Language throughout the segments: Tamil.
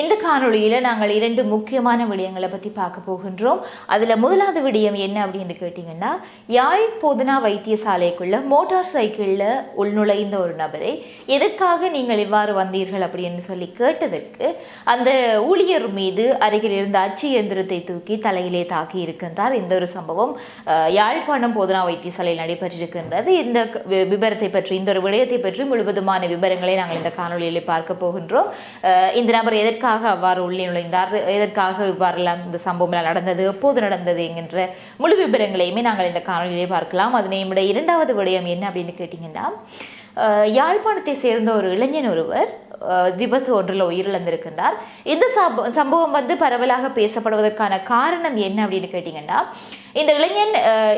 இந்த காணொளியில் நாங்கள் இரண்டு முக்கியமான விடயங்களை பற்றி பார்க்க போகின்றோம். அதில் முதலாவது விடயம் என்ன அப்படின்னு கேட்டிங்கன்னா யாழ் போதனா வைத்தியசாலைக்குள்ள மோட்டார் சைக்கிளில் உள்நுழைந்த ஒரு நபரை எதற்காக நீங்கள் இவ்வாறு வந்தீர்கள் அப்படின்னு சொல்லி கேட்டதற்கு அந்த ஊழியர் மீது அருகில் இருந்த அச்சு இயந்திரத்தை தூக்கி தலையிலே தாக்கி இருக்கின்றார். இந்த ஒரு சம்பவம் யாழ்ப்பாணம் போதனா வைத்தியசாலையில் நடைபெற்றிருக்கின்றது. இந்த விபரத்தை பற்றி இந்த ஒரு விடயத்தை பற்றி முழுவதுமான விவரங்களை நாங்கள் இந்த காணொலியில் பார்க்க போகின்றோம். இந்த நபர் எதற்கு எதற்காக அவ்வாறு உள்ளே நுழைந்தார்? எதற்காக இவ்வாறெல்லாம் இந்த சம்பவம் நடந்தது? எப்போது நடந்தது என்கின்ற முழு விவரங்களையுமே நாங்கள் இந்த காணொலியிலே பார்க்கலாம். அது நம்முடைய இரண்டாவது விடயம் என்ன அப்படின்னு கேட்டிங்கன்னா யாழ்ப்பாணத்தை சேர்ந்த ஒரு இளைஞன் ஒருவர் விபத்து ஒன்றில் உயிரிழந்திருக்கின்றார். இந்த சம்ப சம்பவம் வந்து பரவலாக பேசப்படுவதற்கான காரணம் என்ன அப்படின்னு கேட்டிங்கன்னா இந்த இளைஞன்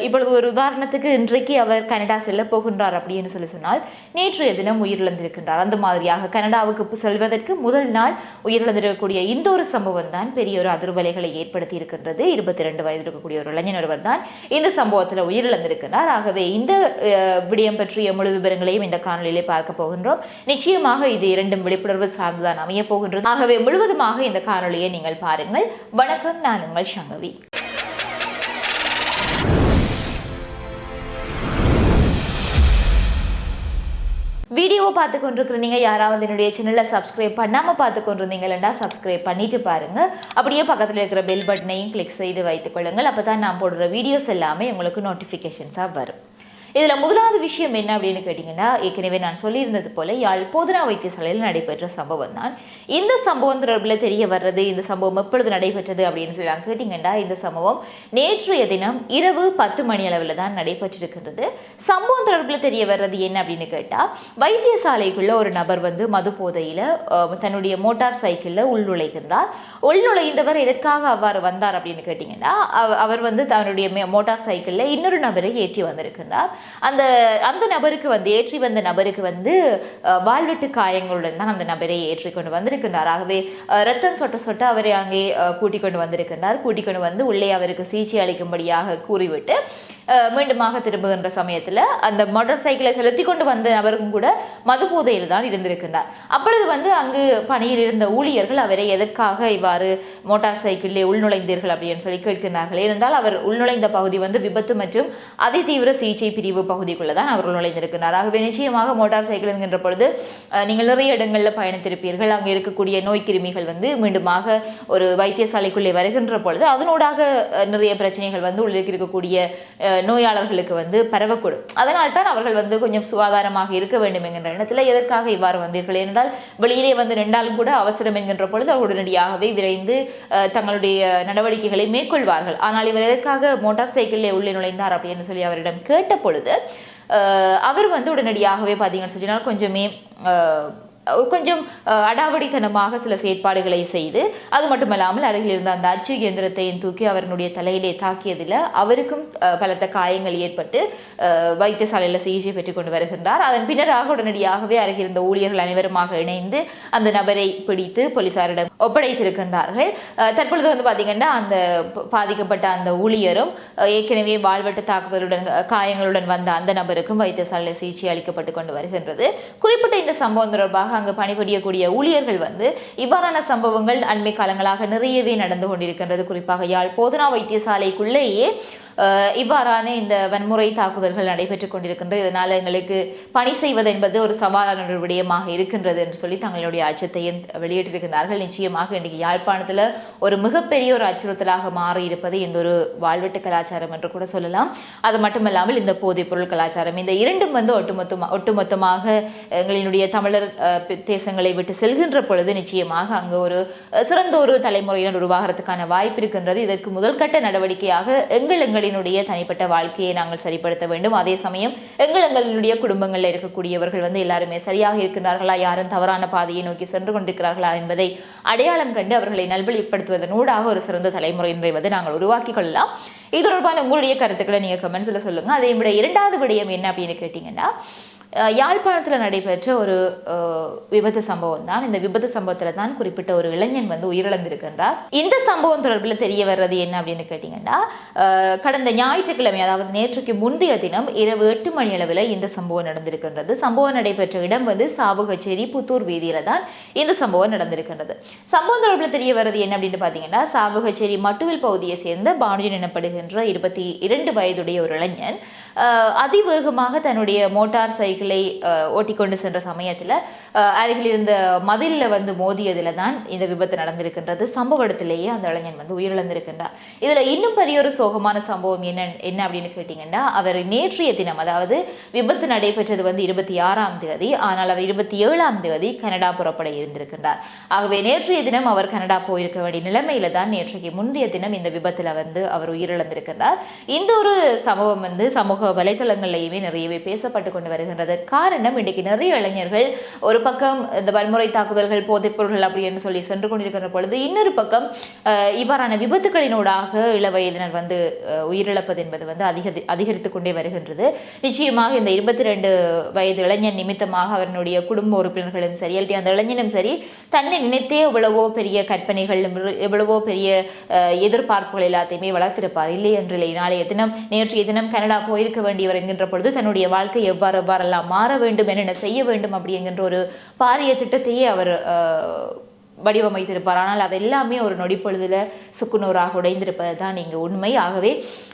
இவ்வளவு இப்பொழுது ஒரு உதாரணத்துக்கு இன்றைக்கு அவர் கனடா செல்ல போகின்றார் அப்படின்னு சொல்லி சொன்னால் நேற்றைய தினம் உயிரிழந்திருக்கின்றார். அந்த மாதிரியாக கனடாவுக்கு செல்வதற்கு முதல் நாள் உயிரிழந்திருக்கக்கூடிய இந்த ஒரு சம்பவம் தான் பெரிய ஒரு அதிர்வலைகளை ஏற்படுத்தி இருக்கின்றது. இருபத்தி ரெண்டு வயது இருக்கக்கூடிய ஒரு இளைஞன் ஒருவர் தான் இந்த சம்பவத்தில் உயிரிழந்திருக்கிறார் ஆகவே இந்த விடயம் பற்றிய முழு விவரங்களையும் இந்த காணொலியிலே பார்க்க போகின்றோம். நிச்சயமாக இது இரண்டும் விழிப்புணர்வு சார்ந்துதான் அமைய போகின்றது. ஆகவே முழுவதுமாக இந்த காணொலியை நீங்கள் பாருங்கள். வணக்கம் நான் உங்கள் சங்கவி. வீடியோவை பார்த்து கொண்டிருக்கிற நீங்கள் யாராவது என்னுடைய சேனலை சப்ஸ்கிரைப் பண்ணாமல் பார்த்து கொண்டிருந்தீங்களா சப்ஸ்கிரைப் பண்ணிட்டு பாருங்க. அப்படியே பக்கத்தில் இருக்கிற பெல் பட்டனையும் கிளிக் செய்து வைத்துக் கொள்ளுங்கள். அப்போ தான் நான் போடுற வீடியோஸ் எல்லாமே உங்களுக்கு நோட்டிஃபிகேஷன்ஸாக வரும். இதில் முதலாவது விஷயம் என்ன அப்படின்னு கேட்டிங்கன்னா ஏற்கனவே நான் சொல்லியிருந்தது போல யாழ் போதனா வைத்தியசாலையில் நடைபெற்ற சம்பவம் தான். இந்த சம்பவம் தொடர்பில் தெரிய வர்றது இந்த சம்பவம் எப்பொழுது நடைபெற்றது அப்படின்னு சொல்லி நான் கேட்டிங்கன்னா இந்த சம்பவம் நேற்றைய தினம் இரவு பத்து மணி அளவில் தான் நடைபெற்றிருக்கின்றது. சம்பவம் தொடர்பில் தெரிய வர்றது என்ன அப்படின்னு கேட்டால் வைத்தியசாலைக்குள்ள ஒரு நபர் வந்து மது போதையில் தன்னுடைய மோட்டார் சைக்கிளில் உள்நுழைகின்றார் உள்நுழைந்தவர் எதற்காக அவ்வாறு வந்தார் அப்படின்னு கேட்டிங்கன்னா அவ- அவர் வந்து தன்னுடைய மோட்டார் சைக்கிளில் இன்னொரு நபரை ஏற்றி வந்திருக்கின்றார். அந்த அந்த நபருக்கு வந்து ஏற்றி வந்த நபருக்கு வந்து அஹ், வாழ்வெட்டு காயங்களுடன் தான் அந்த நபரை ஏற்றி கொண்டு வந்திருக்கின்றார். ஆகவே அஹ், ரத்தம் சொட்ட சொட்ட அவரை அங்கே அஹ், கூட்டிக் கொண்டு வந்திருக்கின்றார். கூட்டிக் கொண்டு வந்து உள்ளே அவருக்கு சிகிச்சை அளிக்கும்படியாக கூறிவிட்டு மீண்டுமாக திரும்புகின்ற சமயத்தில் அந்த மோட்டார் சைக்கிளை செலுத்தி கொண்டு வந்த நபரும் கூட மது போதையில் தான் இருந்திருக்கின்றார். அப்பொழுது வந்து அங்கு பணியில் இருந்த ஊழியர்கள் அவரை எதற்காக இவ்வாறு மோட்டார் சைக்கிளிலே உள்நுழைந்தீர்கள் அப்படின்னு சொல்லி கேட்கிறார்கள் ஏனென்றால் அவர் உள்நுழைந்த பகுதி வந்து விபத்து மற்றும் அதிதீவிர சிகிச்சை பிரிவு பகுதிக்குள்ளே தான் அவர் நுழைந்திருக்கிறார் ஆகவே நிச்சயமாக மோட்டார் சைக்கிள் என்கின்ற பொழுது நீங்கள் நிறைய இடங்களில் பயணித்திருப்பீர்கள். அங்கே இருக்கக்கூடிய நோய் கிருமிகள் வந்து மீண்டுமாக ஒரு வைத்தியசாலைக்குள்ளே வருகின்ற பொழுது அதனூடாக நிறைய பிரச்சனைகள் வந்து உள்ளிருக்கக்கூடிய நோயாளர்களுக்கு வந்து பரவக்கூடும். அதனால் தான் அவர்கள் வந்து கொஞ்சம் சுகாதாரமாக இருக்க வேண்டும் என்கின்ற எண்ணத்தில் எதற்காக இவ்வாறு வந்தீர்கள்? என்றால் வெளியிலே வந்து நின்றாலும் கூட அவசரம் என்கின்ற பொழுது அவர் உடனடியாகவே விரைந்து தங்களுடைய நடவடிக்கைகளை மேற்கொள்வார்கள். ஆனால் இவர் எதற்காக மோட்டார் சைக்கிளிலே உள்ளே நுழைந்தார் அப்படின்னு சொல்லி அவரிடம் கேட்ட பொழுது அவர் வந்து உடனடியாகவே பார்த்தீங்கன்னு சொன்னால் கொஞ்சமே கொஞ்சம் அடாவடித்தனமாக சில செயற்பாடுகளை செய்து அது மட்டுமல்லாமல் அருகில் இருந்த அந்த அச்சு இயந்திரத்தையும் தூக்கி அவருடைய தலையிலே தாக்கியதில் அவருக்கும் பலத்த காயங்கள் ஏற்பட்டு வைத்தியசாலையில் சிகிச்சை பெற்றுக் கொண்டு வருகின்றார். அதன் பின்னராக உடனடியாகவே அருகில் இருந்த ஊழியர்கள் அனைவருமாக இணைந்து அந்த நபரை பிடித்து போலீசாரிடம் ஒப்படைத்திருக்கின்றார்கள். தற்பொழுது வந்து பார்த்தீங்கன்னா அந்த பாதிக்கப்பட்ட அந்த ஊழியரும் ஏற்கனவே வாழ்வெட்டு தாக்குதலுடன் காயங்களுடன் வந்த அந்த நபருக்கும் வைத்தியசாலையில் சிகிச்சை அளிக்கப்பட்டு கொண்டு வருகின்றது. குறிப்பிட்ட இந்த சம்பவம் தொடர்பாக அங்கு பணிபுரியக்கூடிய ஊழியர்கள் வந்து இவ்வாறான சம்பவங்கள் அண்மை காலங்களாக நிறையவே நடந்து கொண்டிருக்கின்றது. குறிப்பாக யாழ் போதனா வைத்தியசாலைக்குள்ளேயே இவ்வாறான இந்த வன்முறை தாக்குதல்கள் நடைபெற்றுக் கொண்டிருக்கின்றது இதனால் எங்களுக்கு பணி செய்வது என்பது ஒரு சவாலான ஒரு விடயமாக இருக்கின்றது என்று சொல்லி தங்களுடைய அச்சத்தையும் வெளியிட்டிருக்கிறார்கள் நிச்சயமாக இன்றைக்கு யாழ்ப்பாணத்தில் ஒரு மிகப்பெரிய ஒரு அச்சுறுத்தலாக மாறி இருப்பது இந்த ஒரு வாழ்வெட்டு கலாச்சாரம் என்று கூட சொல்லலாம். அது மட்டுமல்லாமல் இந்த போதைப் பொருள் கலாச்சாரம். இந்த இரண்டும் வந்து ஒட்டுமொத்தமாக ஒட்டுமொத்தமாக எங்களினுடைய தமிழர் பி- தேசங்களை விட்டு செல்கின்ற பொழுது நிச்சயமாக அங்கு ஒரு சிறந்த ஒரு தலைமுறையினர் உருவாகிறதுக்கான வாய்ப்பு இருக்கின்றது. இதற்கு முதல்கட்ட நடவடிக்கையாக எங்கள் எங்களினுடைய தனிப்பட்ட வாழ்க்கையை நாங்கள் சரிப்படுத்த வேண்டும். அதே சமயம் எங்கள் எங்களுடைய குடும்பங்களில் இருக்கக்கூடியவர்கள் வந்து எல்லாருமே சரியாக இருக்கிறார்களா யாரும் தவறான பாதையை நோக்கி சென்று கொண்டிருக்கிறார்களா? என்பதை அடையாளம் கண்டு அவர்களை நல்வழிப்படுத்துவதனூடாக ஒரு சிறந்த தலைமுறையினரை வந்து நாங்கள் உருவாக்கி கொள்ளலாம். இது தொடர்பான உங்களுடைய கருத்துக்களை நீங்கள் கமெண்ட்ஸில் சொல்லுங்கள் அதை விட இரண்டாவது விடயம் என்ன அப்படின்னு கேட்டிங்கன்னா யாழ்ப்பாணத்தில் நடைபெற்ற ஒரு விபத்து சம்பவம் தான் இந்த விபத்து சம்பவத்தில் தான் குறிப்பிட்ட ஒரு இளைஞன் வந்து உயிரிழந்திருக்கின்றார். இந்த சம்பவம் தொடர்பில் தெரிய வர்றது என்ன அப்படின்னு கேட்டிங்கன்னா கடந்த ஞாயிற்றுக்கிழமை அதாவது நேற்றுக்கு முந்தைய தினம் இரவு எட்டு மணி அளவில் இந்த சம்பவம் நடந்திருக்கின்றது. சம்பவம் நடைபெற்ற இடம் வந்து சாவுகச்சேரி புத்தூர் வீதியில் தான் இந்த சம்பவம் நடந்திருக்கின்றது. சம்பவம் தொடர்பில் தெரிய வருது என்ன அப்படின்னு பார்த்தீங்கன்னா சாவுகச்சேரி மட்டுவில் பகுதியை சேர்ந்த பானுஜன் எனப்படுகின்ற இருபத்தி இரண்டு வயதுடைய ஒரு இளைஞன் அதிவேகமாக தன்னுடைய மோட்டார் சைக்கிள் அஹ், ஓட்டிக்கொண்டு சென்ற சமயத்தில் அருகில் இருந்த மதிலில் வந்து மோதியதில் தான் இந்த விபத்து நடந்திருக்கின்றது. சம்பவ இடத்திலேயே அந்த இளைஞன் வந்து உயிரிழந்திருக்கின்றார். இதில் இன்னும் பெரிய ஒரு சோகமான சம்பவம் என்ன என்ன அப்படின்னு கேட்டிங்கன்னா அவர் நேற்றைய தினம் அதாவது விபத்து நடைபெற்றது வந்து இருபத்தி ஆறாம் தேதி ஆனால் அவர் இருபத்தி ஏழாம் தேதி கனடா புறப்பட இருந்திருக்கின்றார். ஆகவே நேற்றைய தினம் அவர் கனடா போயிருக்க வேண்டிய நிலைமையில தான் நேற்றைக்கு முந்தைய தினம் இந்த விபத்தில் வந்து அவர் உயிரிழந்திருக்கின்றார். இந்த ஒரு சம்பவம் வந்து சமூக வலைதளங்கள்லையுமே நிறையவே பேசப்பட்டு கொண்டு வருகின்றது. காரணம் இன்றைக்கு நிறைய இளைஞர்கள் ஒரு பக்கம் இந்த வன்முறை தாக்குதல்கள் போதைப் அப்படின்னு அப்படி என்று சொல்லி சென்று கொண்டிருக்கின்ற பொழுது இன்னொரு பக்கம் இவ்வாறான விபத்துகளினூடாக இள வயதினர் வந்து உயிரிழப்பது என்பது வந்து அதிக அதிகரித்து கொண்டே வருகின்றது. நிச்சயமாக இந்த இருபத்தி ரெண்டு வயது இளைஞன் நிமித்தமாக அவர்களுடைய குடும்ப உறுப்பினர்களும் சரி அல்லது அந்த இளைஞனும் சரி தன்னை நினைத்தே எவ்வளவோ பெரிய கற்பனைகள் எவ்வளவோ பெரிய எதிர்பார்ப்புகள் எல்லாத்தையுமே வளர்த்திருப்பார். இல்லை என்றில்லை நாளைய தினம் நேற்றைய தினம் கனடா போயிருக்க வேண்டியவர் என்கின்ற பொழுது தன்னுடைய வாழ்க்கை எவ்வாறு எவ்வாறெல்லாம் மாற வேண்டும் என்னென்ன செய்ய வேண்டும் அப்படி ஒரு பாரிய திட்டத்தையே அவர் வடிவமைத்திருப்பார். ஆனால் அது எல்லாமே ஒரு நொடிப்பொழுதில் சுக்குநூறாக உடைந்திருப்பது தான் இங்கே உண்மை. ஆகவே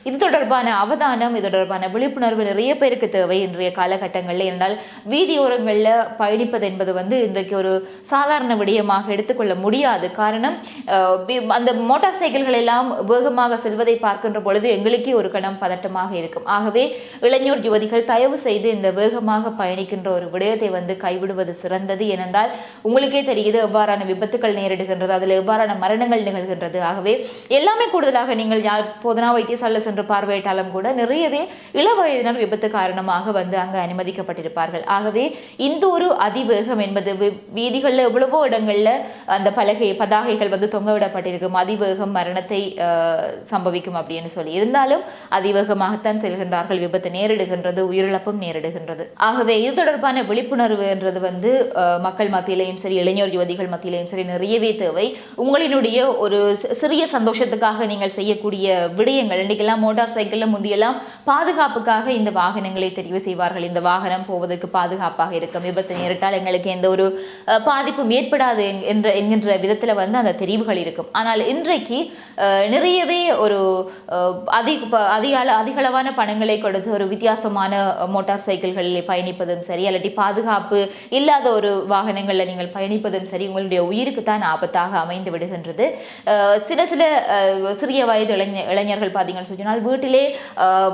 இது தொடர்பான அவதானம் இது தொடர்பான விழிப்புணர்வு நிறைய பேருக்கு தேவை இன்றைய காலகட்டங்களில். என்றால் வீதியோரங்களில் பயணிப்பது என்பது வந்து இன்றைக்கு ஒரு சாதாரண விடயமாக எடுத்துக்கொள்ள முடியாது. காரணம் அந்த மோட்டார் சைக்கிள்கள் எல்லாம் வேகமாக செல்வதை பார்க்கின்ற பொழுது எங்களுக்கே ஒரு கணம் பதட்டமாக இருக்கும். ஆகவே இளைஞர் யுவதிகள் தயவு செய்து இந்த வேகமாக பயணிக்கின்ற ஒரு விடயத்தை வந்து கைவிடுவது சிறந்தது. ஏனென்றால் உங்களுக்கே தெரியுது எவ்வாறான விபத்துக்கள் நேரிடுகின்றது அதில் எவ்வாறான மரணங்கள் நிகழ்கின்றது. ஆகவே எல்லாமே கூடுதலாக நீங்கள் யார் போதனா வைத்தியசாலையில் சென்று பார்வையிட்டாலும் கூட நிறையவே இளவயதினர் விபத்து காரணமாக வந்து அங்கு அனுமதிக்கப்பட்டிருப்பார்கள். ஆகவே இந்த ஒரு அதிவேகம் என்பது வீதிகளில் எவ்வளவோ இடங்கள்ல அந்த பலகை பதாகைகள் வந்து தொங்கவிடப்பட்டிருக்கும். அதிவேகம் மரணத்தை சம்பவிக்கும் அப்படின்னு சொல்லி. இருந்தாலும் அதிவேகமாகத்தான் செல்கின்றார்கள். விபத்து நேரிடுகின்றது உயிரிழப்பும் நேரிடுகின்றது. ஆகவே இது தொடர்பான விழிப்புணர்வுன்றது வந்து மக்கள் மத்தியிலையும் சரி இளைஞர் யுவதிகள் மத்தியிலையும் சரி நிறையவே தேவை. உங்களினுடைய ஒரு சிறிய சந்தோஷத்துக்காக நீங்கள் செய்யக்கூடிய விடயங்கள் இன்றைக்கெல்லாம் மோட்டார் சைக்கிளில் முந்தியெல்லாம் பாதுகாப்புக்காக இந்த வாகனங்களை தெரிவு செய்வார்கள். இந்த வாகனம் போவதற்கு பாதுகாப்பாக இருக்கும். விபத்து நேரிட்டால் எங்களுக்கு எந்த ஒரு பாதிப்பும் ஏற்படாது என்ற என்கின்ற விதத்தில் வந்து அந்த தெரிவுகள் இருக்கும். ஆனால் இன்றைக்கு நிறையவே ஒரு அதிக அதிக அதிகளவான பணங்களை கொடுத்து ஒரு வித்தியாசமான மோட்டார் சைக்கிள்களில் பயணிப்பதும் சரி அல்லாட்டி பாதுகாப்பு இல்லாத ஒரு வாகனங்களில் நீங்கள் பயணிப்பதும் சரி உங்களுடைய உயிர் தான் ஆபத்தாக அமைந்து விடுகின்றது. சில சில சிறிய வயது இளைஞ இளைஞர்கள் பார்த்தீங்கன்னு சொன்னால் வீட்டிலே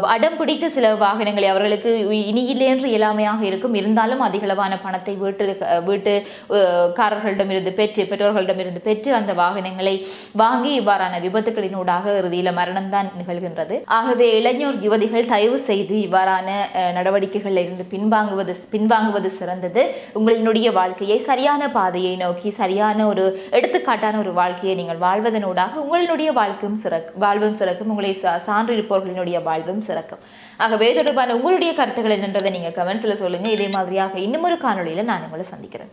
அடம் பிடித்த சில வாகனங்களை அவர்களுக்கு இ- இனி இல்லை என்று இயலாமையாக இருக்கும். இருந்தாலும் அதிகளவான பணத்தை வீட்டு வீட்டு அஹ், காரர்களிடமிருந்து பெற்று பெற்றோர்களிடமிருந்து பெற்று அந்த வாகனங்களை வாங்கி இவ்வாறான விபத்துகளினூடாக இறுதியில் மரணம் தான் நிகழ்கின்றது. ஆகவே இளைஞர் யுவதிகள் தயவு செய்து இவ்வாறான நடவடிக்கைகளில் இருந்து பின்வாங்குவது பின்வாங்குவது சிறந்தது. உங்களினுடைய வாழ்க்கையை சரியான பாதையை நோக்கி சரியான ஒரு எடுத்துக்காட்டான ஒரு வாழ்க்கையை நீங்கள் வாழ்வதனூடாக உங்களுடைய வாழ்க்கையும் சிறக்கும் வாழ்வும் சிறக்கும் உங்களை சா- சான்று இருப்பவர்களினுடைய வாழ்வும் சிறக்கும். ஆகவே தொடர்பான உங்களுடைய கருத்துக்கள் என்னன்றதை நீங்கள் கமெண்ட்ஸில் சொல்லுங்கள் இதே மாதிரியாக இன்னும் ஒரு காணொலியில் நான் உங்களை சந்திக்கிறேன்.